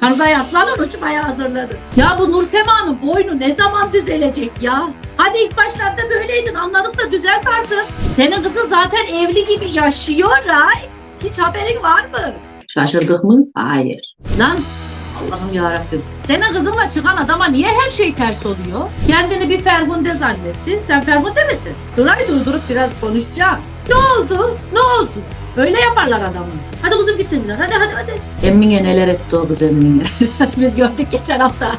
Hanzay Aslan'ın uçmaya hazırladı. Ya bu Nursema'nın boynu ne zaman düzelecek ya? Hadi ilk başlarda böyleydin anladık da düzelt artık. Senin kızın zaten evli gibi yaşıyor right? Hiç haberin var mı? Şaşırdık mı? Hayır. Lan Allah'ım yarabbim. Senin kızınla çıkan adama niye her şey ters oluyor? Kendini bir Ferhunde zannetti. Sen Ferhunde misin? Kılay durdurup biraz konuşacağım. Ne oldu? Ne oldu? Böyle yaparlar adamı. Hadi kızım gitsinler. Hadi hadi hadi. Emmine neler etti o kız Emmine. Biz gördük geçen hafta.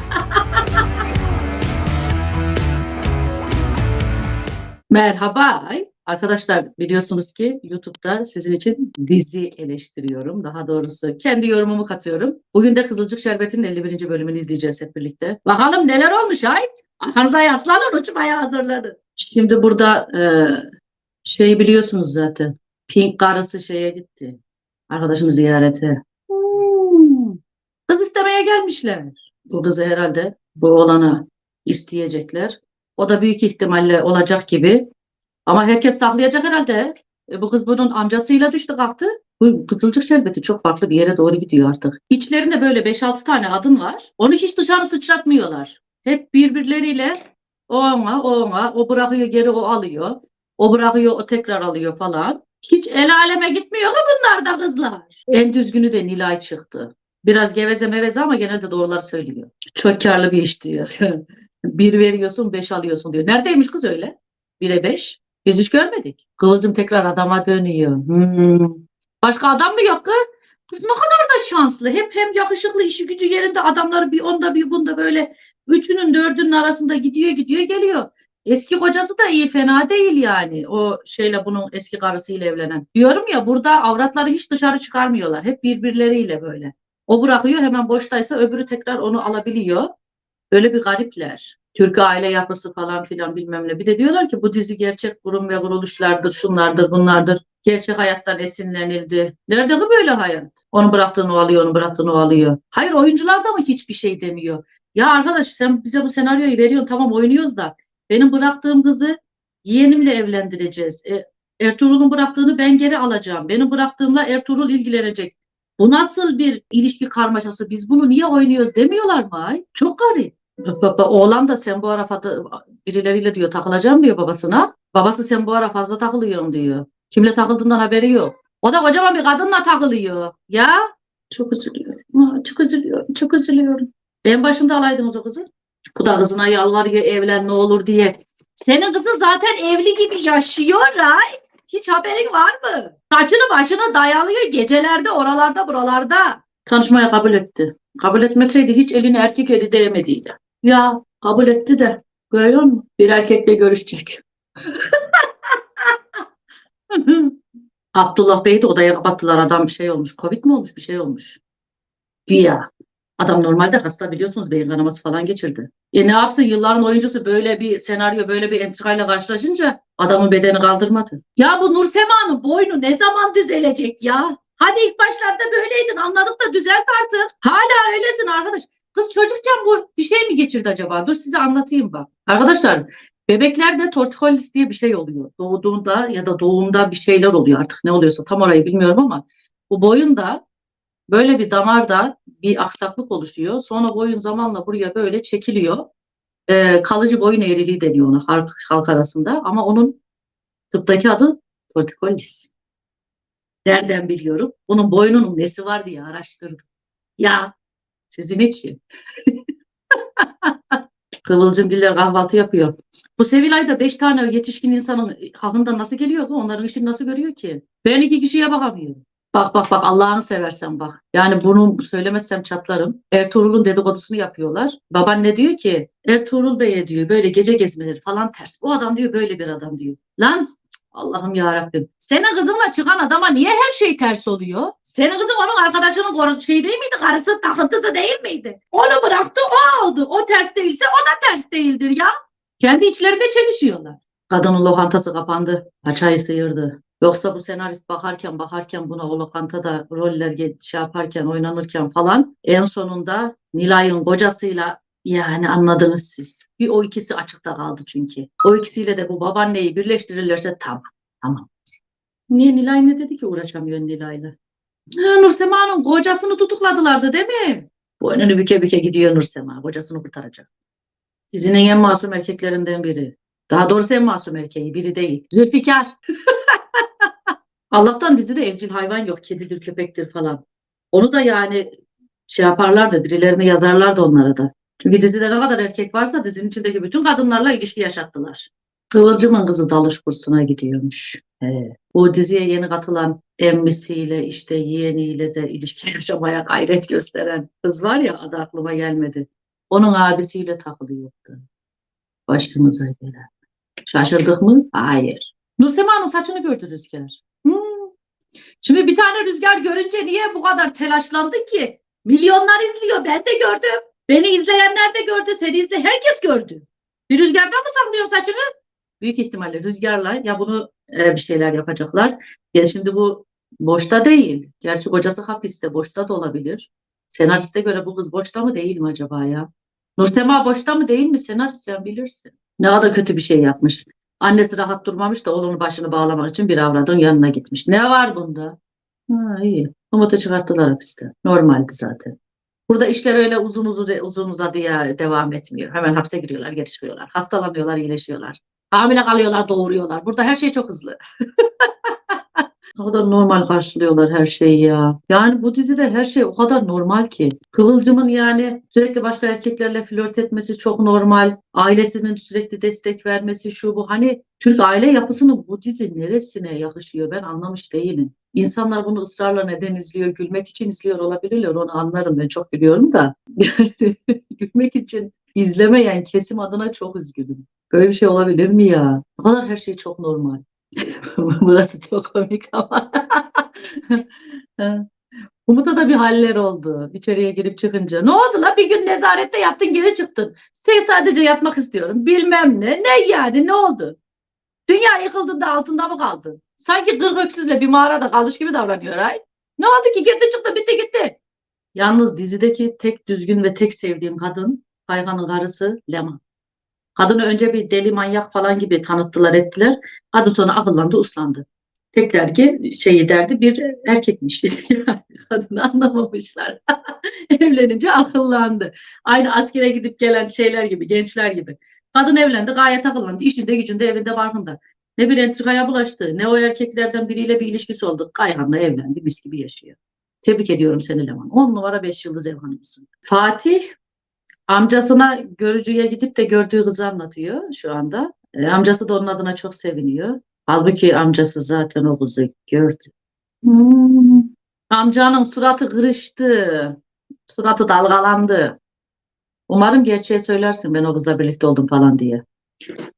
Merhaba. Arkadaşlar biliyorsunuz ki YouTube'da sizin için dizi eleştiriyorum. Daha doğrusu kendi yorumumu katıyorum. Bugün de Kızılcık Şerbeti'nin 51. bölümünü izleyeceğiz hep birlikte. Bakalım neler olmuş ay. Hanzay Aslan'ın uçmaya hazırladı. Şimdi burada e, şey biliyorsunuz zaten. Pink karısı şeye gitti. Arkadaşını ziyarete. Kız istemeye gelmişler. Bu kızı herhalde bu oğlanı isteyecekler. O da büyük ihtimalle olacak gibi. Ama herkes saklayacak herhalde. E, bu kız bunun amcasıyla düştü kalktı. Bu Kızılcık Şerbeti çok farklı bir yere doğru gidiyor artık. İçlerinde böyle 5-6 tane kadın var. Onu hiç dışarı sıçratmıyorlar. Hep birbirleriyle o ona, o ona, o bırakıyor geri o alıyor. O bırakıyor o tekrar alıyor falan. Hiç el aleme gitmiyor ki bunlar da kızlar. En düzgünü de Nilay çıktı. Biraz geveze meveze ama genelde doğrular söylüyor. Çok karlı bir iş diyor. bir veriyorsun beş alıyorsun diyor. Neredeymiş kız öyle? Bire beş. Biz hiç görmedik. Kıvılcım tekrar adama dönüyor. Hmm. Başka adam mı yok kız? Kız ne kadar da şanslı. Hep hem yakışıklı işi gücü yerinde adamları bir onda bir bunda böyle üçünün dördünün arasında gidiyor gidiyor geliyor. Eski kocası da iyi fena değil yani. O şeyle bunun eski karısıyla evlenen. Diyorum ya burada avratları hiç dışarı çıkarmıyorlar. Hep birbirleriyle böyle. O bırakıyor hemen boştaysa öbürü tekrar onu alabiliyor. Böyle bir garipler. Türk aile yapısı falan filan bilmem ne. Bir de diyorlar ki bu dizi gerçek kurum ve kuruluşlardır, şunlardır, bunlardır. Gerçek hayattan esinlenildi. Nerede bu böyle hayat? Onu bıraktığını o alıyor, onu bıraktığını o alıyor. Hayır oyuncular da mı hiçbir şey demiyor? Ya arkadaş sen bize bu senaryoyu veriyorsun tamam oynuyoruz da benim bıraktığım kızı yeğenimle evlendireceğiz. E, Ertuğrul'un bıraktığını ben geri alacağım. Benim bıraktığımla Ertuğrul ilgilenecek. Bu nasıl bir ilişki karmaşası? Biz bunu niye oynuyoruz demiyorlar mı? Ay? Çok garip. Baba, oğlan da sen bu ara fazla birileriyle diyor takılacağım diyor babasına. Babası sen bu ara fazla takılıyorsun diyor. Kimle takıldığından haberi yok. O da kocaman bir kadınla takılıyor. Ya çok üzülüyorum. Çok üzülüyorum. Çok üzülüyorum. En başında alaydınız o kızı. Bu da kızına yalvarıyor evlen ne olur diye. Senin kızın zaten evli gibi yaşıyor right? Hiç haberin var mı? Saçını başına dayalıyor gecelerde oralarda buralarda. Tanışmaya kabul etti. Kabul etmeseydi hiç elini erkek eli değmediydi. Ya kabul etti de görüyor musun? Bir erkekle görüşecek. Abdullah Bey'i de odaya kapattılar. Adam bir şey olmuş. Covid mi olmuş? Bir şey olmuş. Güya. Adam normalde hasta biliyorsunuz beyin kanaması falan geçirdi. E ne yapsın yılların oyuncusu böyle bir senaryo böyle bir entrikayla karşılaşınca adamın bedeni kaldırmadı. Ya bu Nursema'nın boynu ne zaman düzelecek ya? Hadi ilk başlarda böyleydin anladık da düzelt artık. Hala öylesin arkadaş. Kız çocukken bu bir şey mi geçirdi acaba? Dur size anlatayım bak. Arkadaşlar bebeklerde tortikollis diye bir şey oluyor. Doğduğunda ya da doğumda bir şeyler oluyor artık ne oluyorsa tam orayı bilmiyorum ama bu boyunda böyle bir damarda bir aksaklık oluşuyor. Sonra boyun zamanla buraya böyle çekiliyor. Ee, kalıcı boyun eğriliği deniyor ona halk, halk arasında ama onun tıptaki adı tortikollis. Nereden biliyorum? Bunun boynunun nesi var diye araştırdım. Ya sizin için. Kıvılcım Diller kahvaltı yapıyor. Bu Sevilay'da beş tane yetişkin insanın halkından nasıl geliyor ki? Onların işini nasıl görüyor ki? Ben iki kişiye bakamıyorum. Bak bak bak Allah'ını seversen bak. Yani bunu söylemezsem çatlarım. Ertuğrul'un dedikodusunu yapıyorlar. Baban ne diyor ki? Ertuğrul Bey'e diyor böyle gece gezmeleri falan ters. Bu adam diyor böyle bir adam diyor. Lan Allah'ım ya Rabbim. Senin kızınla çıkan adama niye her şey ters oluyor? Senin kızın onun arkadaşının şey değil miydi? Karısı takıntısı değil miydi? Onu bıraktı o aldı. O ters değilse o da ters değildir ya. Kendi içlerinde çelişiyorlar. Kadının lokantası kapandı. Paçayı sıyırdı. Yoksa bu senarist bakarken bakarken buna o lokantada roller şey yaparken oynanırken falan en sonunda Nilay'ın kocasıyla yani anladınız siz. Bir o ikisi açıkta kaldı çünkü. O ikisiyle de bu babaanneyi birleştirirlerse tamam. Tamam. Niye Nilay ne dedi ki uğraşamıyor Nilay'la? Nursema'nın kocasını tutukladılardı değil mi? Boynunu büke büke gidiyor Nursema. Kocasını kurtaracak. Dizinin en masum erkeklerinden biri. Daha doğrusu en masum erkeği biri değil. Zülfikar. Allah'tan dizide evcil hayvan yok. Kedidir, köpektir falan. Onu da yani şey yaparlardı, birilerini yazarlardı onlara da. Çünkü dizide ne kadar erkek varsa dizinin içindeki bütün kadınlarla ilişki yaşattılar. Kıvılcımın kızı dalış kursuna gidiyormuş. He. Bu diziye yeni katılan emmisiyle işte yeğeniyle de ilişki yaşamaya gayret gösteren kız var ya adı aklıma gelmedi. Onun abisiyle takılıyordu. Başımıza gelen. Şaşırdık mı? Hayır. Nursema'nın saçını gördü Rüzgar. Hmm. Şimdi bir tane Rüzgar görünce niye bu kadar telaşlandı ki? Milyonlar izliyor. Ben de gördüm. Beni izleyenler de gördü. Seni izle. Herkes gördü. Bir Rüzgar'dan mı saklıyorsun saçını? Büyük ihtimalle Rüzgar'la ya bunu e, bir şeyler yapacaklar. Ya şimdi bu boşta değil. Gerçi kocası hapiste. Boşta da olabilir. Senariste göre bu kız boşta mı değil mi acaba ya? Nursema boşta mı değil mi? Senarist sen bilirsin. Ne kadar kötü bir şey yapmış. Annesi rahat durmamış da oğlunun başını bağlamak için bir avradın yanına gitmiş. Ne var bunda? Ha, iyi. Umut'u çıkarttılar hapiste. Normaldi zaten. Burada işler öyle uzun uzun uzun uzadıya devam etmiyor. Hemen hapse giriyorlar, geri çıkıyorlar. Hastalanıyorlar, iyileşiyorlar. Hamile kalıyorlar, doğuruyorlar. Burada her şey çok hızlı. Ne kadar normal karşılıyorlar her şeyi ya. Yani bu dizide her şey o kadar normal ki. Kıvılcımın yani sürekli başka erkeklerle flört etmesi çok normal. Ailesinin sürekli destek vermesi şu bu. Hani Türk aile yapısının bu dizi neresine yakışıyor ben anlamış değilim. İnsanlar bunu ısrarla neden izliyor? Gülmek için izliyor olabilirler. Onu anlarım ben çok biliyorum da. Gülmek için izlemeyen kesim adına çok üzgünüm. Böyle bir şey olabilir mi ya? Bu kadar her şey çok normal. Burası çok komik ama. Umut'a da bir haller oldu. İçeriye girip çıkınca. Ne oldu la bir gün nezarette yattın geri çıktın. Sen sadece yatmak istiyorum. Bilmem ne. Ne yani ne oldu? Dünya yıkıldığında altında mı kaldın? Sanki kırk öksüzle bir mağarada kalmış gibi davranıyor ay. Ne oldu ki girdi çıktı bitti gitti. Yalnız dizideki tek düzgün ve tek sevdiğim kadın Kayhan'ın karısı Leman. Kadını önce bir deli manyak falan gibi tanıttılar ettiler. Adı sonra akıllandı uslandı. Tek dergi şeyi derdi bir erkekmiş. kadını anlamamışlar. Evlenince akıllandı. Aynı askere gidip gelen şeyler gibi gençler gibi. Kadın evlendi gayet akıllandı. İşinde gücünde evinde farkında. Ne bir entrikaya bulaştı ne o erkeklerden biriyle bir ilişkisi oldu. Kayhan'la evlendi mis gibi yaşıyor. Tebrik ediyorum seni Leman. 10 numara 5 yıldız ev hanımısın. Fatih amcasına görücüye gidip de gördüğü kızı anlatıyor şu anda. E, amcası da onun adına çok seviniyor. Halbuki amcası zaten o kızı gördü. Hmm. Amcanın suratı kırıştı. Suratı dalgalandı. Umarım gerçeği söylersin ben o kızla birlikte oldum falan diye.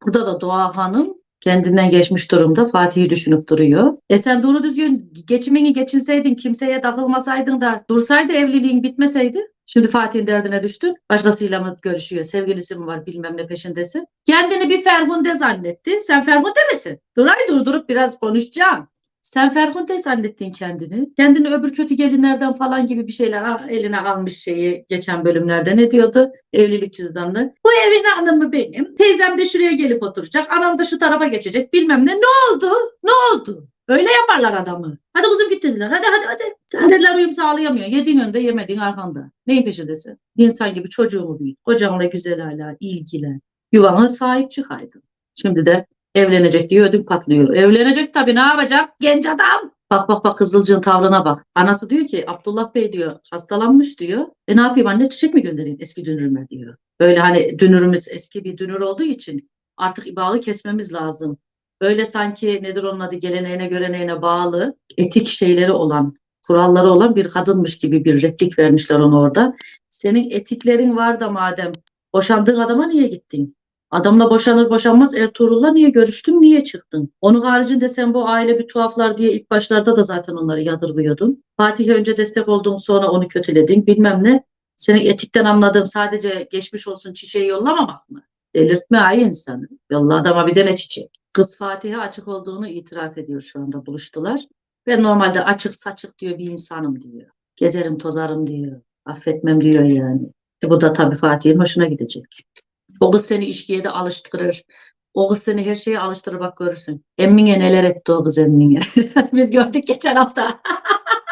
Burada da Doğa Hanım kendinden geçmiş durumda Fatih'i düşünüp duruyor. E sen doğru düzgün geçimini geçinseydin, kimseye takılmasaydın da dursaydı evliliğin bitmeseydi. Şimdi Fatih'in derdine düştün. Başkasıyla mı görüşüyor? Sevgilisi mi var bilmem ne peşindesin. Kendini bir Ferhunde zannetti. Sen Ferhunde misin? Dur ay durdurup biraz konuşacağım. Sen Ferhunde zannettin kendini. Kendini öbür kötü gelinlerden falan gibi bir şeyler eline almış şeyi geçen bölümlerde ne diyordu? Evlilik cüzdanını. Bu evin hanımı benim. Teyzem de şuraya gelip oturacak. Anam da şu tarafa geçecek. Bilmem ne. Ne oldu? Ne oldu? Öyle yaparlar adamı. Hadi kızım git dediler. Hadi hadi hadi. Sen dediler uyum sağlayamıyorsun. Yediğin önünde yemediğin arkanda. Neyin peşindesin? İnsan gibi çocuğumu büyüt. Kocanla güzel hala ilgilen. Yuvana sahip çıkaydın. Şimdi de evlenecek diye ödüm patlıyor. Evlenecek tabii ne yapacak? Genç adam. Bak bak bak Kızılcık'ın tavrına bak. Anası diyor ki Abdullah Bey diyor hastalanmış diyor. E ne yapayım anne çiçek mi göndereyim eski dünürüme diyor. Böyle hani dünürümüz eski bir dünür olduğu için artık bağı kesmemiz lazım. Böyle sanki nedir onun adı geleneğine göreneğine bağlı etik şeyleri olan kuralları olan bir kadınmış gibi bir replik vermişler ona orada. Senin etiklerin var da madem boşandığın adama niye gittin? Adamla boşanır boşanmaz Ertuğrul'la niye görüştün, niye çıktın? Onun haricinde sen bu aile bir tuhaflar diye ilk başlarda da zaten onları yadırgıyordun. Fatih'e önce destek oldun sonra onu kötüledin bilmem ne. Senin etikten anladığın sadece geçmiş olsun çiçeği yollamamak mı? Delirtme ay insanı. Yolla adama bir de ne çiçek. Kız Fatih'e açık olduğunu itiraf ediyor şu anda buluştular. Ben normalde açık saçık diyor bir insanım diyor. Gezerim tozarım diyor. Affetmem diyor yani. E bu da tabii Fatih'in hoşuna gidecek. O kız seni işkiye de alıştırır. O kız seni her şeye alıştırır bak görürsün. Emmine neler etti o kız emmine. Biz gördük geçen hafta.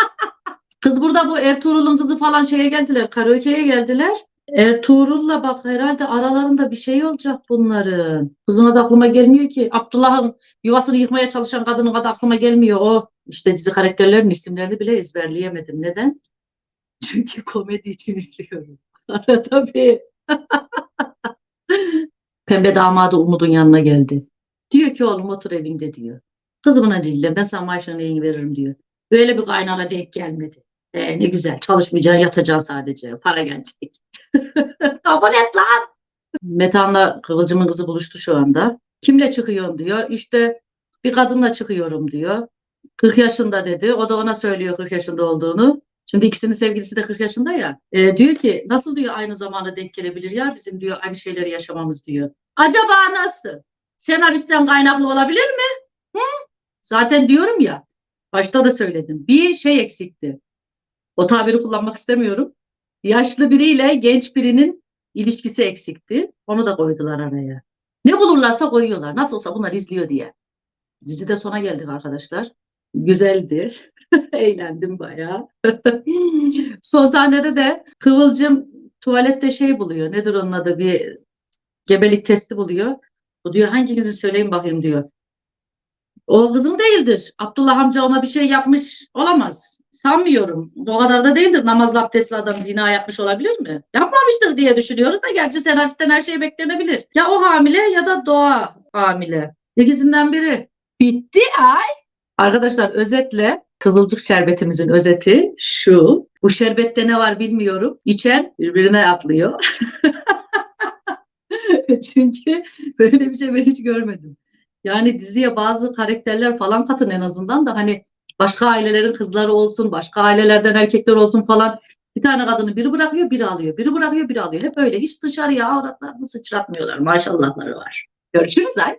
Kız burada bu Ertuğrul'un kızı falan şeye geldiler. Karaoke'ye geldiler. Ertuğrul'la bak herhalde aralarında bir şey olacak bunların. Kızıma da aklıma gelmiyor ki. Abdullah'ın yuvasını yıkmaya çalışan kadının adı aklıma gelmiyor. O işte dizi karakterlerin isimlerini bile ezberleyemedim. Neden? Çünkü komedi için izliyorum. Arada bir. Pembe damadı Umut'un yanına geldi. Diyor ki oğlum otur evinde diyor. Kızımın dille ben sana maaşını veririm diyor. Böyle bir kaynana denk gelmedi. E, ne güzel çalışmayacaksın yatacaksın sadece. Para gelecek. Kabul et lan. Metan'la Kıvılcım'ın kızı buluştu şu anda. Kimle çıkıyorsun diyor. İşte bir kadınla çıkıyorum diyor. 40 yaşında dedi. O da ona söylüyor 40 yaşında olduğunu. Şimdi ikisinin sevgilisi de 40 yaşında ya. E, diyor ki nasıl diyor aynı zamana denk gelebilir ya bizim diyor aynı şeyleri yaşamamız diyor. Acaba nasıl? Senaristten kaynaklı olabilir mi? Hı? Zaten diyorum ya başta da söyledim. Bir şey eksikti. O tabiri kullanmak istemiyorum. Yaşlı biriyle genç birinin ilişkisi eksikti. Onu da koydular araya. Ne bulurlarsa koyuyorlar. Nasıl olsa bunlar izliyor diye. Dizi de sona geldik arkadaşlar. Güzeldir. Eğlendim bayağı. Son sahnede de Kıvılcım tuvalette şey buluyor. Nedir onun adı? Bir gebelik testi buluyor. Bu diyor hanginizin söyleyin bakayım diyor. O kızım değildir. Abdullah amca ona bir şey yapmış olamaz. Sanmıyorum. O kadar da değildir. Namazlı abdestli adam zina yapmış olabilir mi? Yapmamıştır diye düşünüyoruz da gerçi senaristten her şey beklenebilir. Ya o hamile ya da doğa hamile. İkisinden biri. Bitti ay. Arkadaşlar özetle Kızılcık şerbetimizin özeti şu. Bu şerbette ne var bilmiyorum. İçen birbirine atlıyor. Çünkü böyle bir şey ben hiç görmedim. Yani diziye bazı karakterler falan katın en azından da hani başka ailelerin kızları olsun, başka ailelerden erkekler olsun falan. Bir tane kadını biri bırakıyor, biri alıyor. Biri bırakıyor, biri alıyor. Hep öyle. Hiç dışarıya avratlarını sıçratmıyorlar. Maşallahları var. Görüşürüz ay.